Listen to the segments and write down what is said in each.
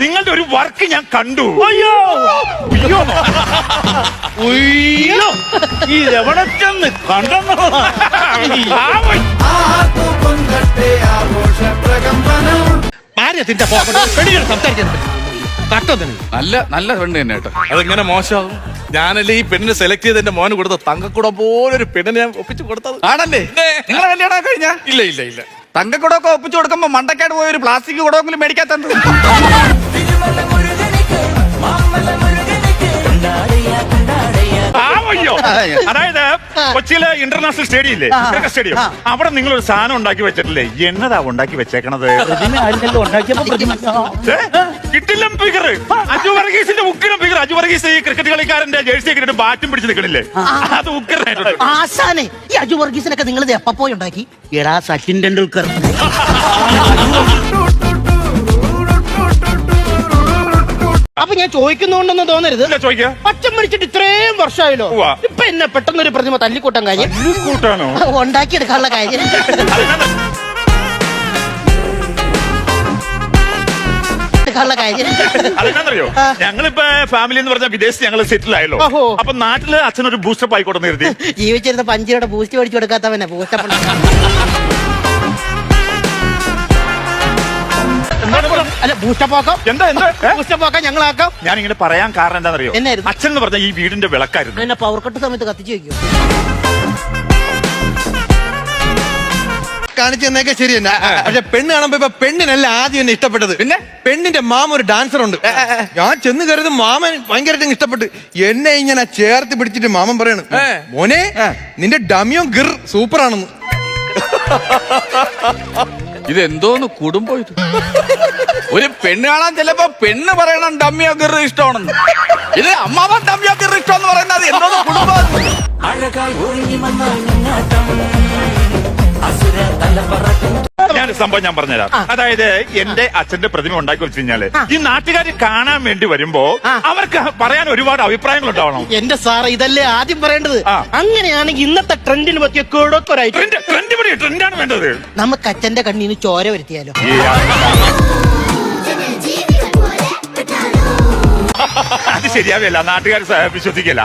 നിങ്ങളുടെ ഒരു വർക്ക് ഞാൻ കണ്ടു. അയ്യോ. ഇതെവിടെ ചെന്ന് കണ്ടെന്നോ നല്ല നല്ല പെണ്ണ് തന്നെ കേട്ടോ അതെങ്ങനെ മോശമാകും ഞാനല്ലേ ഈ പെണ്ണിനെ സെലക്ട് ചെയ്ത് എന്റെ മോന് കൊടുത്ത തങ്കക്കുട ഒരു പെണ്ണിനെ ഞാൻ ഒപ്പിച്ചു കൊടുത്തത്. ആണല്ലേ? നിങ്ങളെ കല്യാണം കഴിഞ്ഞ? ഇല്ല ഇല്ല ഇല്ല. തങ്കക്കുടമൊക്കെ ഒപ്പിച്ചു കൊടുക്കുമ്പോ മണ്ടക്കാട് പോയ ഒരു പ്ലാസ്റ്റിക് കുടമെങ്കിലും മേടിക്കാത്ത അതായത് കൊച്ചിയിലെ ഇന്റർനാഷണൽ സ്റ്റേഡിയം ഇല്ലേ? ക്രിക്കറ്റ് സ്റ്റേഡിയം അവിടെ നിങ്ങൾ ഒരു സാധനം ഉണ്ടാക്കി വെച്ചിട്ടില്ലേ? എന്നതാ ഉണ്ടാക്കി വെച്ചേക്കണത്? കിട്ടില്ലം ഫിഗർ അജു വർഗീസിന്റെ ഉക്കിരം ഫിഗർ അജു വർഗീസ് ഈ ക്രിക്കറ്റ് കളിക്കാരന്റെ ജേഴ്സി ഒക്കെ ഇട്ടിട്ട് ബാറ്റും പിടിച്ച് നിൽക്കണില്ലേ അത് ഉക്കിരനായിട്ടുണ്ട് ആശാനെ ഈ അജു വർഗീസിനൊക്കെ നിങ്ങൾ എപ്പോ പോയി ഉണ്ടാക്കി? എടാ സച്ചിൻ ടെണ്ടുൽക്കർ. അപ്പൊ ഞാൻ ചോദിക്കുന്നുണ്ടെന്ന് തോന്നരുത്. ഇല്ല ചോദിക്ക. മരിച്ചിട്ട് ഇത്രയും വർഷമായല്ലോ. ഉവ്വ. ഇപ്പൊ എന്നെ പെട്ടെന്ന് ഒരു പ്രതിമ തല്ലിക്കൂട്ടാൻ കാര്യം? കൂട്ടാണോ ഉണ്ടാക്കിയെടുക്കാനുള്ള കാര്യം. എടുക്കാനുള്ള കാര്യം. ഞങ്ങളിപ്പോ ഫാമിലി എന്ന് പറഞ്ഞാൽ വിദേശത്ത് ഞങ്ങൾ സെറ്റിൽ ആയല്ലോ. ഓഹോ. അപ്പൊ നാട്ടിൽ അച്ഛനൊരു ബൂസ്റ്റപ്പ് ആയിക്കോട്ടെ ജീവിച്ചിരുന്ന പഞ്ചിയുടെ ബൂസ്റ്റ് മേടിച്ചു കൊടുക്കാത്തവനെ ബൂസ്റ്റ് അല്ല ബൂസ്റ്റപ്പാക്കാം? എന്താ എന്താ? ഏ? ബൂസ്റ്റപ്പാക്കാം ഞങ്ങളാക്കാം. ഞാൻ ഇങ്ങനെ പറയാൻ കാരണം എന്താണെന്നറിയോ? എന്നായിരുന്നു? അച്ഛൻ എന്ന് പറഞ്ഞ ഈ വീടിന്റെ വിളക്കായിരുന്നു. എന്നെ പവർ കട്ട് സമയത്ത് കത്തിച്ചു വെക്കും. കാണിച്ചു തന്നേക്കെ ശരി തന്നെ. പക്ഷെ പെണ്ണ് കാണുമ്പോ ഇപ്പൊ പെണ്ണിനല്ല ആദ്യം എന്നെ ഇഷ്ടപ്പെട്ടത്. പിന്നെ? പെണ്ണിന്റെ മാമ ഒരു ഡാൻസർ ഉണ്ട്. ഞാൻ ചെന്ന് കരുത് മാമൻ ഭയങ്കരമായിട്ട് ഇഷ്ടപ്പെട്ട്. എന്നെ ഇങ്ങനെ ചേർത്ത് പിടിച്ചിട്ട് മാമൻ പറയാണ്. മോനെ നിന്റെ ഡമിയോ ഗിർ സൂപ്പർ ആണെന്ന് ഇത് എന്തോന്ന് കുടുംബം ഇത്? ഒരു പെണ്ണ് കാണാൻ ചെല്ലപ്പോ പെണ്ണ് പറയണം ഡമ്മിയൊക്കെ ഇഷ്ടമാണെന്ന്. ഇത് അമ്മാവൻ ഡമ്മിയൊക്കെ ഇഷ്ടം എന്ന് പറയുന്നത് എന്തോന്ന് കുടുംബം ഞാൻ സംഭവം ഞാൻ പറഞ്ഞുതരാം. അതായത് എന്റെ അച്ഛന്റെ പ്രതിമ ഉണ്ടാക്കി വെച്ച് കഴിഞ്ഞാൽ ഈ നാട്ടുകാർ കാണാൻ വേണ്ടി വരുമ്പോ അവർക്ക് പറയാൻ ഒരുപാട് അഭിപ്രായങ്ങൾ ഉണ്ടാവണം. എന്റെ സാർ ഇതല്ലേ ആദ്യം പറയേണ്ടത്? അങ്ങനെയാണെങ്കിൽ ഇന്നത്തെ ട്രെൻഡിന് പറ്റിയ കേടൊക്കെ ട്രെൻഡ് ട്രെൻഡാണ് വേണ്ടത്. നമുക്ക് അച്ഛന്റെ കണ്ണിന് ചോര വരുത്തിയാലോ? അത് ശരിയാവില്ല. നാട്ടുകാർ വിശ്വസിക്കില്ല?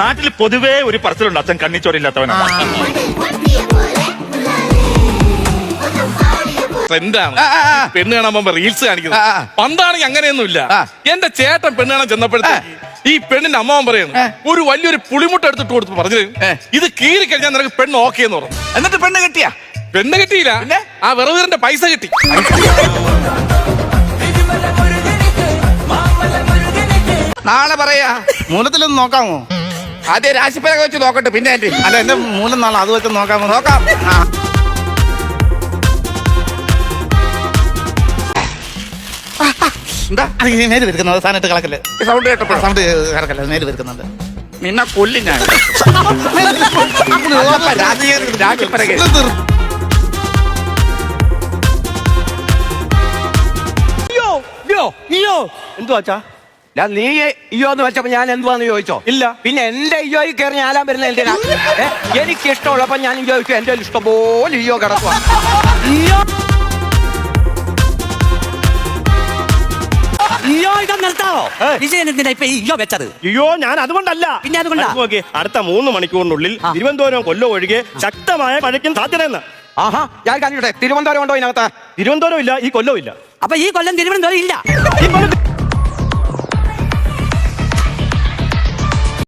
നാട്ടിൽ പൊതുവേ ഒരു പറച്ചിലുണ്ട്. അച്ഛൻ കണ്ണിച്ചോരില്ലാത്തവനാണ് ട്രെൻഡാണ്. പെണ്ണ് കാണുമ്പോ റീൽസ് കാണിക്കുന്നത്. പണ്ടാണെങ്കിൽ അങ്ങനെയൊന്നുമില്ല എന്റെ ചേട്ടൻ പെണ്ണ് കാണാൻ ചെന്നപ്പോഴത്തെ ഈ പെണ്ണിന്റെ അമ്മാവൻ പറയുന്നു ഒരു വലിയൊരു പുളിമുട്ട എടുത്തിട്ട് കൊടുത്ത് പറഞ്ഞു ഇത് കീറി കഴിഞ്ഞാൽ നിനക്ക് പെണ്ണ് ഓക്കെ എന്ന് പറഞ്ഞു. എന്നിട്ട് പെണ്ണ് കെട്ടിയാ? പെണ്ണ് കിട്ടിയില്ല. ആ വെറുതെ പൈസ കിട്ടി. നാളെ പറയാ. മൂലത്തിലൊന്ന് നോക്കാമോ? ആദ്യം രാശിപ്പലക വെച്ച് നോക്കട്ടെ പിന്നെ അല്ല എന്റെ മൂലം നാളെ അത് വെച്ച് നോക്കാമോ? നോക്കാം. എന്താ അത് ഈ നേര് വെറുക്കുന്നത് സാധനമായിട്ട് കളക്കല്ലേ സൗണ്ട് കേട്ടപ്പോ സൗണ്ട് നേര് നിന്നെ കൊല്ലും ഞാൻ എന്തുവാച്ചാ ഞാൻ നീ അയ്യോ എന്ന് വെച്ചപ്പോ ഞാൻ. എന്തുവാന്ന് ചോദിച്ചോ ഇല്ല. പിന്നെ എന്റെ അയ്യോയിൽ കയറി ഞാലാൻ വരുന്ന എന്തിനാ? എനിക്ക് ഇഷ്ടമുള്ളപ്പോ ഞാൻ ചോദിച്ചു എന്റെ ഇഷ്ടം പോലെ അയ്യോ കിടക്കുക വിജയൻ എന്തിനാ ഇപ്പൊ അയ്യോ വെച്ചത്? അയ്യോ ഞാൻ അതുകൊണ്ടല്ല. പിന്നെ അതുകൊണ്ടാ? അടുത്ത് നോക്കിയേ, അടുത്ത മൂന്ന് മണിക്കൂറിനുള്ളിൽ തിരുവനന്തപുരം കൊല്ലം ഒഴികെ ശക്തമായ മഴയ്ക്കും സാധ്യതയെന്ന് ആഹാ ഞാൻ കണ്ടിട്ടെ തിരുവനന്തപുരം ഉണ്ടോ ഇതിനകത്ത്? തിരുവനന്തപുരം ഇല്ല ഈ കൊല്ലവും ഇല്ല. അപ്പൊ ഈ കൊല്ലം തിരുവനന്തപുരം ഇല്ല. ഈ കൊല്ലം